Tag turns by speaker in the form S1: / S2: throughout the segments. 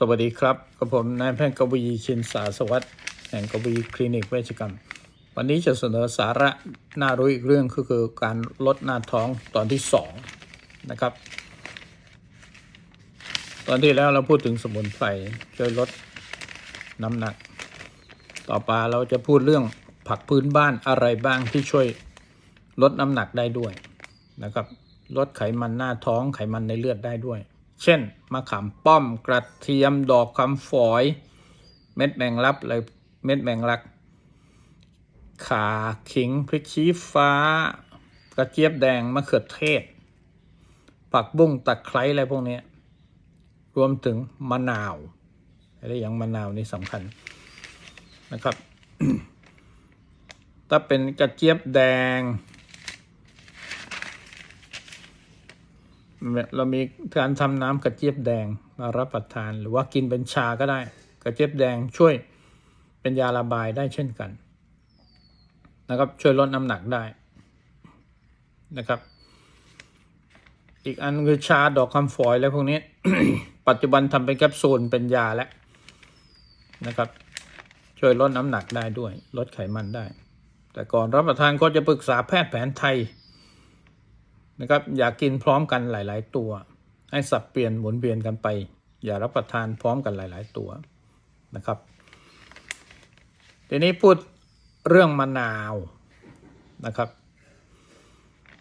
S1: สวัสดีครับกับผมนายแพทย์กวีชินสาสวัสดิ์แห่งกวีคลินิกเวชกรรม วันนี้จะเสนอสาระน่ารู้อีกเรื่องก็คือการลดหน้าท้องตอนที่สองนะครับ ตอนที่แล้วเราพูดถึงสมุนไพรช่วยลดน้ำหนัก ต่อไปเราจะพูดเรื่องผักพื้นบ้านอะไรบ้างที่ช่วยลดน้ำหนักได้ด้วยนะครับ ลดไขมันหน้าท้องไขมันในเลือดได้ด้วย เช่น มะขามป้อมกระเทียมดอกคำฝอย เม็ดแมงลับอะไรเม็ดแมงลัก ขาขิงพริกชี้ฟ้า กระเจี๊ยบแดงมะเขือเทศ ผักบุ้งตะไคร้อะไรพวกนี้รวมถึงมะนาวอะไรอย่างมะนาวนี่สำคัญนะครับ ถ้าเป็นกระเจี๊ยบแดง เรามีการทำน้ำกระเจี๊ยบแดงมารับประทาน หรือว่ากินเป็นชาก็ได้ กระเจี๊ยบแดงช่วยเป็นยาระบายได้เช่นกัน นะครับช่วยลดน้ำหนักได้นะครับ อีกอันคือชาดอกคำฝอยแล้วพวกนี้ ปัจจุบันทำเป็นแคปซูลเป็นยาแล้วนะครับ ช่วยลดน้ำหนักได้ด้วยลดไขมันได้ แต่ก่อนรับประทานก็จะปรึกษาแพทย์แผนไทย นะครับอย่ากกินพร้อมกันหลาย ๆ ตัว ให้สับเปลี่ยนหมุนเวียนกันไป อย่ารับประทานพร้อมกันหลาย ๆ ตัวนะครับ ทีนี้พูดเรื่องมะนาวนะครับ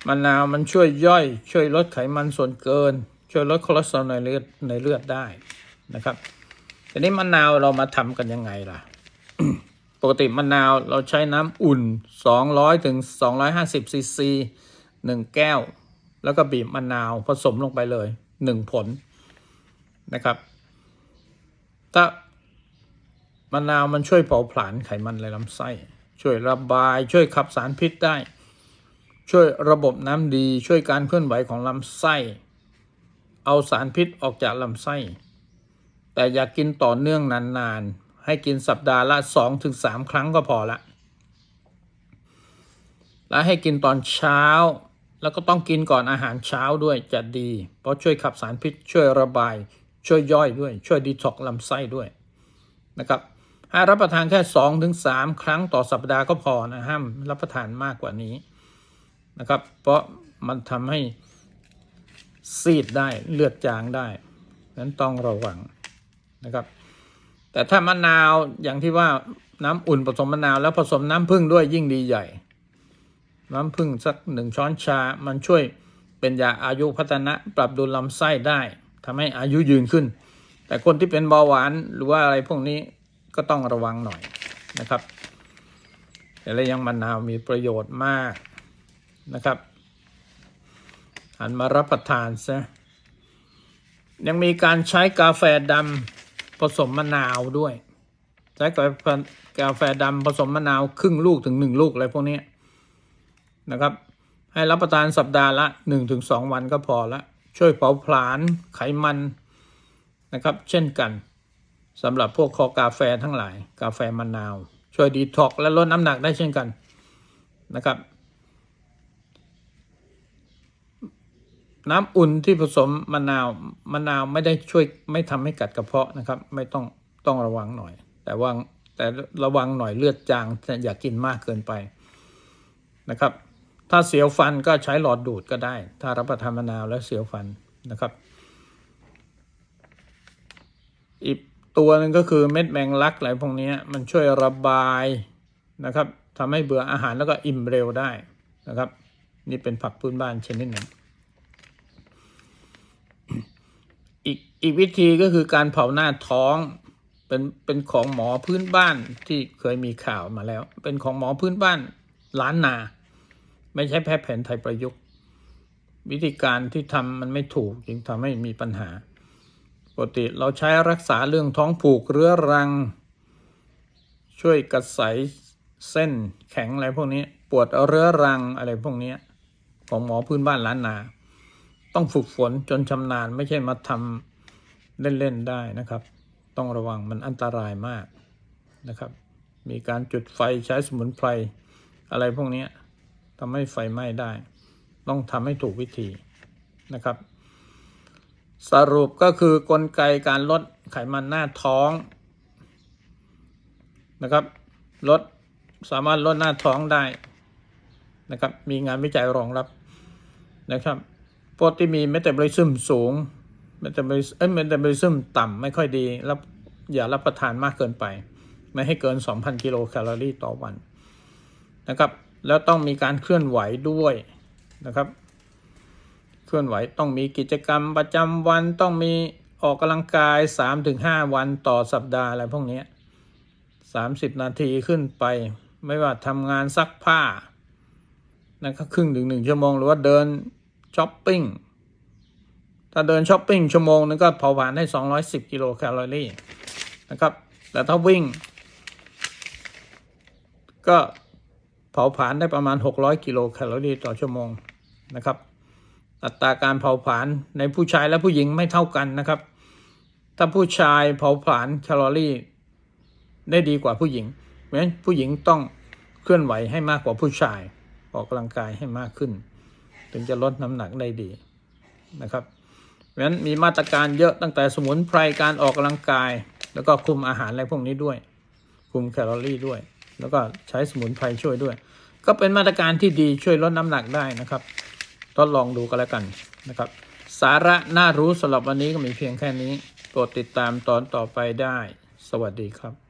S1: มะนาวมันช่วยย่อยช่วยลดไขมันส่วนเกิน ช่วยลดคอเลสเตอรอลในเลือดในเลือดได้นะครับทีนี้มะนาวเรามาทำกันยังไงล่ะ ปกติมะนาวเราใช้น้ำอุ่น 200ถึง250ซีซีหนึ่งแก้ว แล้วก็บีบมะนาวผสมลงไปเลยหนึ่งผลนะครับ ถ้ามะนาวมันช่วยเผาผลาญไขมันในลำไส้ ช่วยระบายช่วยขับสารพิษได้ ช่วยระบบน้ำดี ช่วยการเคลื่อนไหวของลำไส้ เอาสารพิษออกจากลำไส้ แต่อย่ากกินต่อเนื่องนานๆ ให้กินสัปดาห์ละ 2-3 ครั้งก็พอละ และให้กินตอนเช้า แล้วก็ต้องกินก่อนอาหารเช้าด้วยจะดี เพราะช่วยขับสารพิษช่วยระบาย ช่วยย่อยด้วย ช่วยดีท็อกลำไส้ด้วยนะครับให้รับประทานแค่ 2-3ถึงครั้งต่อสัปดาห์ก็พอนะห้ามรับประทานมากกว่านี้นะครับ เพราะมันทำให้ซีดได้เลือดจางได้นั้นต้องระวังนะครับ แต่ถ้ามะนาวอย่างที่ว่าน้ำอุ่นผสมมะนาวแล้วผสมน้ำผึ้งด้วยยิ่งดีใหญ่ น้ำผึ้งสักหนึ่งช้อนชา มันช่วยเป็นยาอายุพัฒนะ ปรับดุลลำไส้ได้ทำให้อายุยืนขึ้น แต่คนที่เป็นเบาหวานหรือว่าอะไรพวกนี้ก็ต้องระวังหน่อยนะครับ แต่และยังมะนาวมีประโยชน์มากนะครับหันมารับประทานซะยังมีการใช้กาแฟดำผสมมะนาวด้วย ใช้กาแฟกาแฟดำผสมมะนาวครึ่งลูกถึงหนึ่งลูกอะไรพวกนี้ นะครับ ให้รับประทานสัปดาห์ละ 1-2 วันก็พอละ ช่วยเผาผลาญไขมันนะครับ เช่นกันสำหรับพวกคอกาแฟทั้งหลาย กาแฟมะนาว ช่วยดีท็อกและลดน้ำหนักได้เช่นกันนะครับน้ำอุ่นที่ผสมมะนาวมะนาวไม่ได้ช่วยไม่ทำให้กัดกระเพาะนะครับ ไม่ต้องต้องระวังหน่อย แต่ว่าแต่ระวังหน่อยเลือดจางอย่ากกินมากเกินไปนะครับ ถ้าเสียวฟันก็ใช้หลอดดูดก็ได้ ถ้ารับประทานมะนาวแล้วเสียวฟันนะครับ อีกตัวหนึ่งก็คือเม็ดแมงลักอะไรพวกนี้มันช่วยระบายนะครับทำให้เบื่ออาหารแล้วก็อิ่มเร็วได้นะครับ นี่เป็นผักพื้นบ้านชนิดหนึ่งอีกอีกวิธีก็คือการเผาหน้าท้องเป็นเป็นของหมอพื้นบ้านที่เคยมีข่าวมาแล้ว เป็นของหมอพื้นบ้านล้านนา ไม่ใช่แพทย์แผนไทยประยุกต์ วิธีการที่ทำมันไม่ถูกจึงทำให้มีปัญหา ปกติเราใช้รักษาเรื่องท้องผูกเรื้อรัง ช่วยกระใสเส้นแข็งอะไรพวกนี้ ปวดเรื้อรังอะไรพวกนี้ของหมอพื้นบ้านล้านนา ต้องฝึกฝนจนชำนาญไม่ใช่มาทำเล่นๆได้นะครับ ต้องระวังมันอันตรายมากนะครับ มีการจุดไฟใช้สมุนไพรอะไรพวกนี้ ทำให้ไฟไหม้ได้ ต้องทำให้ถูกวิธีนะครับ สรุปก็คือกลไกการลดไขมันหน้าท้องนะครับลดสามารถลดหน้าท้องได้นะครับ มีงานวิจัยรองรับนะครับพวกที่มีเมตาบอลิซึมสูงเมตาบอลิเอ้ยเมตาบอลิซึมต่ำไม่ค่อยดีรับอย่ารับประทานมากเกินไป ไม่ให้เกิน 2,000 กิโลแคลอรี่ต่อวันนะครับ แล้วต้องมีการเคลื่อนไหวด้วยนะครับ เคลื่อนไหวต้องมีกิจกรรมประจำวันต้องมีออกกำลังกาย 3-5 วันต่อสัปดาห์อะไรพวกนี้ 30 นาทีขึ้นไป ไม่ว่าทำงานซักผ้านะครับครึ่งถึงหนึ่งชั่วโมงหรือว่าเดินช้อปปิ้งถ้าเดินช้อปปิ้งชั่วโมงนึงก็เผาผลาญได้ 210 กิโลแคลอรี่นะครับ แต่ถ้าวิ่ง ก็ เผาผลาญได้ประมาณ 600 กิโลแคลอรี่ต่อชั่วโมงนะครับ อัตราการเผาผลาญในผู้ชายและผู้หญิงไม่เท่ากันนะครับ ถ้าผู้ชายเผาผลาญแคลอรี่ ได้ดีกว่าผู้หญิงเพราะฉะนั้นผู้หญิงต้องเคลื่อนไหวให้มากกว่าผู้ชาย ออกกำลังกายให้มากขึ้น ถึงจะลดน้ำหนักได้ดีนะครับเพราะฉะนั้นมีมาตรการเยอะตั้งแต่สมุนไพรการออกกำลังกาย แล้วก็คุมอาหารอะไรพวกนี้ด้วย คุมแคลอรี่ด้วย แล้วก็ใช้สมุนไพรช่วยด้วย ก็เป็นมาตรการที่ดีช่วยลดน้ำหนักได้นะครับทดลองดูกันแล้วกันนะครับ สาระน่ารู้สำหรับวันนี้ก็มีเพียงแค่นี้โปรดติดตามตอนต่อไปได้ สวัสดีครับ